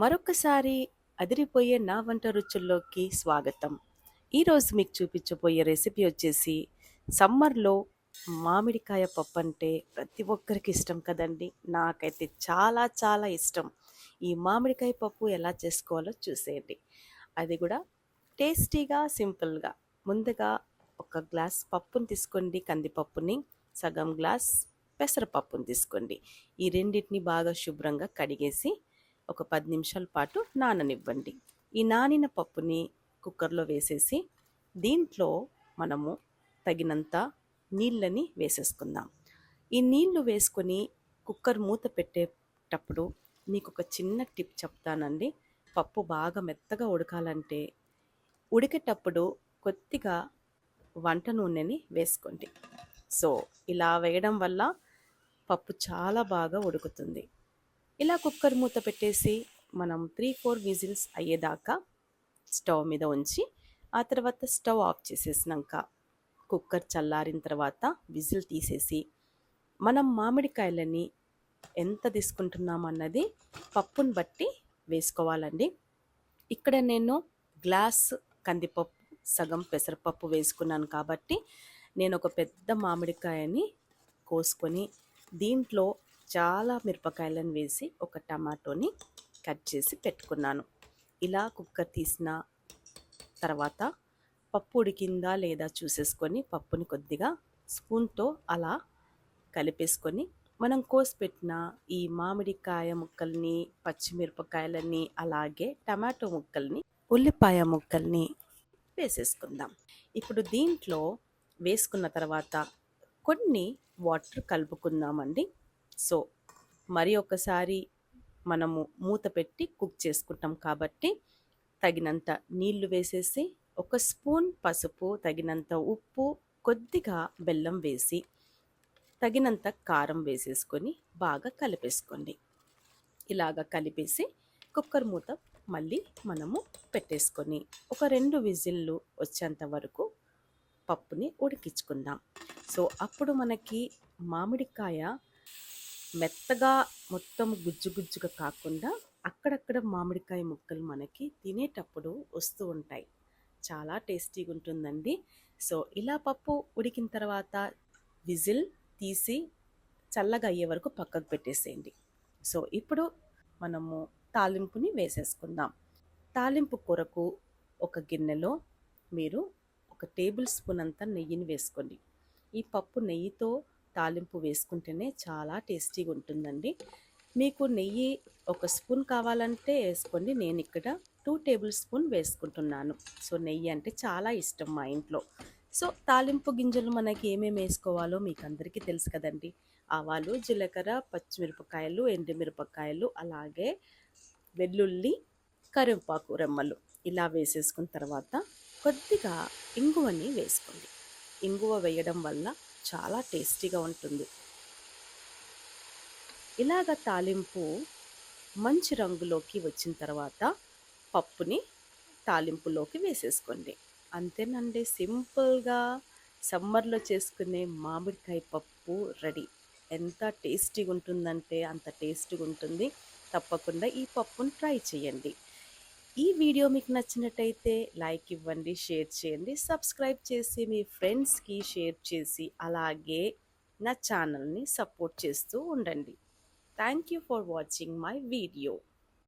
మరొకసారి అదిరిపోయే నా వంట రుచుల్లోకి స్వాగతం. ఈరోజు మీకు చూపించబోయే రెసిపీ వచ్చేసి సమ్మర్లో మామిడికాయ పప్పు అంటే ప్రతి ఒక్కరికి ఇష్టం కదండి. నాకైతే చాలా చాలా ఇష్టం. ఈ మామిడికాయ పప్పు ఎలా చేసుకోవాలో చూసేయండి. అది కూడా టేస్టీగా సింపుల్గా. ముందుగా ఒక గ్లాస్ పప్పుని తీసుకోండి కందిపప్పుని సగం గ్లాస్ పెసరపప్పుని తీసుకోండి. ఈ రెండింటిని బాగా శుభ్రంగా కడిగేసి ఒక పది నిమిషాల పాటు నాననివ్వండి. ఈ నానిన పప్పుని కుక్కర్లో వేసేసి దీంట్లో మనము తగినంత నీళ్ళని వేసేసుకుందాం. ఈ నీళ్ళు వేసుకొని కుక్కర్ మూత పెట్టేటప్పుడు మీకు ఒక చిన్న టిప్ చెప్తానండి. పప్పు బాగా మెత్తగా ఉడకాలంటే ఉడికేటప్పుడు కొద్దిగా వంట నూనెని వేసుకోండి. సో ఇలా వేయడం వల్ల పప్పు చాలా బాగా ఉడుకుతుంది. ఇలా కుక్కర్ మూత పెట్టేసి మనం త్రీ ఫోర్ విజిల్స్ అయ్యేదాకా స్టవ్ మీద ఉంచి ఆ తర్వాత స్టవ్ ఆఫ్ చేసేసినాక కుక్కర్ చల్లారిన తర్వాత విజిల్ తీసేసి మనం మామిడికాయలని ఎంత తీసుకుంటున్నాం అన్నది పప్పుని బట్టి వేసుకోవాలండి. ఇక్కడ నేను గ్లాస్ కందిపప్పు సగం పెసరపప్పు వేసుకున్నాను కాబట్టి నేను ఒక పెద్ద మామిడికాయని కోసుకొని దీంట్లో చాలా మిరపకాయలను వేసి ఒక టమాటోని కట్ చేసి పెట్టుకున్నాను. ఇలా కుక్కర్ తీసిన తర్వాత పప్పు ఉడికిందా లేదా చూసేసుకొని పప్పుని కొద్దిగా స్పూన్తో అలా కలిపేసుకొని మనం కోసి పెట్టిన ఈ మామిడికాయ ముక్కల్ని పచ్చిమిరపకాయలని అలాగే టమాటో ముక్కల్ని ఉల్లిపాయ ముక్కల్ని వేసేసుకుందాం. ఇప్పుడు దీంట్లో వేసుకున్న తర్వాత కొన్ని వాటర్ కలుపుకుందామండి. సో మరి ఒకసారి మనము మూత పెట్టి కుక్ చేసుకుంటాం కాబట్టి తగినంత నీళ్ళు వేసేసి ఒక స్పూన్ పసుపు తగినంత ఉప్పు కొద్దిగా బెల్లం వేసి తగినంత కారం వేసేసుకొని బాగా కలిపేసుకోండి. ఇలాగ కలిపేసి కుక్కర్ మూత మళ్ళీ మనము పెట్టేసుకొని ఒక రెండు విజిల్లు వచ్చేంత వరకు పప్పుని ఉడికించుకుందాం. సో అప్పుడు మనకి మామిడికాయ మెత్తగా మొత్తం గుజ్జు గుజ్జుగా కాకుండా అక్కడక్కడ మామిడికాయ ముక్కలు మనకి తినేటప్పుడు వస్తూ ఉంటాయి. చాలా టేస్టీగా ఉంటుందండి. సో ఇలా పప్పు ఉడికిన తర్వాత విజిల్ తీసి చల్లగా అయ్యే వరకు పక్కకు పెట్టేసేయండి. సో ఇప్పుడు మనము తాలింపుని వేసేసుకుందాం. తాలింపు కొరకు ఒక గిన్నెలో మీరు ఒక టేబుల్ స్పూన్ అంతా నెయ్యిని వేసుకోండి. ఈ పప్పు నెయ్యితో తాలింపు వేసుకుంటేనే చాలా టేస్టీగా ఉంటుందండి మీకు నెయ్యి ఒక స్పూన్ కావాలంటే వేసుకోండి. నేను ఇక్కడ టూ టేబుల్ స్పూన్ వేసుకుంటున్నాను. సో నెయ్యి అంటే చాలా ఇష్టం మా ఇంట్లో. సో తాలింపు గింజలు మనకి ఏమేమి వేసుకోవాలో మీకు అందరికీ తెలుసు కదండి. ఆవాలు జీలకర్ర పచ్చిమిరపకాయలు ఎండుమిరపకాయలు అలాగే వెల్లుల్లి కరివేపాకు రెమ్మలు. ఇలా వేసేసుకున్న తర్వాత కొద్దిగా ఇంగువని వేసుకోండి. ఇంగువ వేయడం వల్ల చాలా టేస్టీగా ఉంటుంది. ఇలాగ తాలింపు మంచి రంగులోకి వచ్చిన తర్వాత పప్పుని తాలింపులోకి వేసేసుకోండి. అంతేనండి సింపుల్గా సమ్మర్లో చేసుకునే మామిడికాయ పప్పు రెడీ. ఎంత టేస్టీగా ఉంటుందంటే అంత టేస్టీగా ఉంటుంది తప్పకుండా ఈ పప్పును ట్రై చేయండి. ఈ వీడియో మీకు నచ్చినట్టయితే లైక్ ఇవ్వండి షేర్ చేయండి సబ్స్క్రైబ్ చేసి మీ ఫ్రెండ్స్కి షేర్ చేసి అలాగే నా ఛానల్ని సపోర్ట్ చేస్తూ ఉండండి. Thank you for watching my video.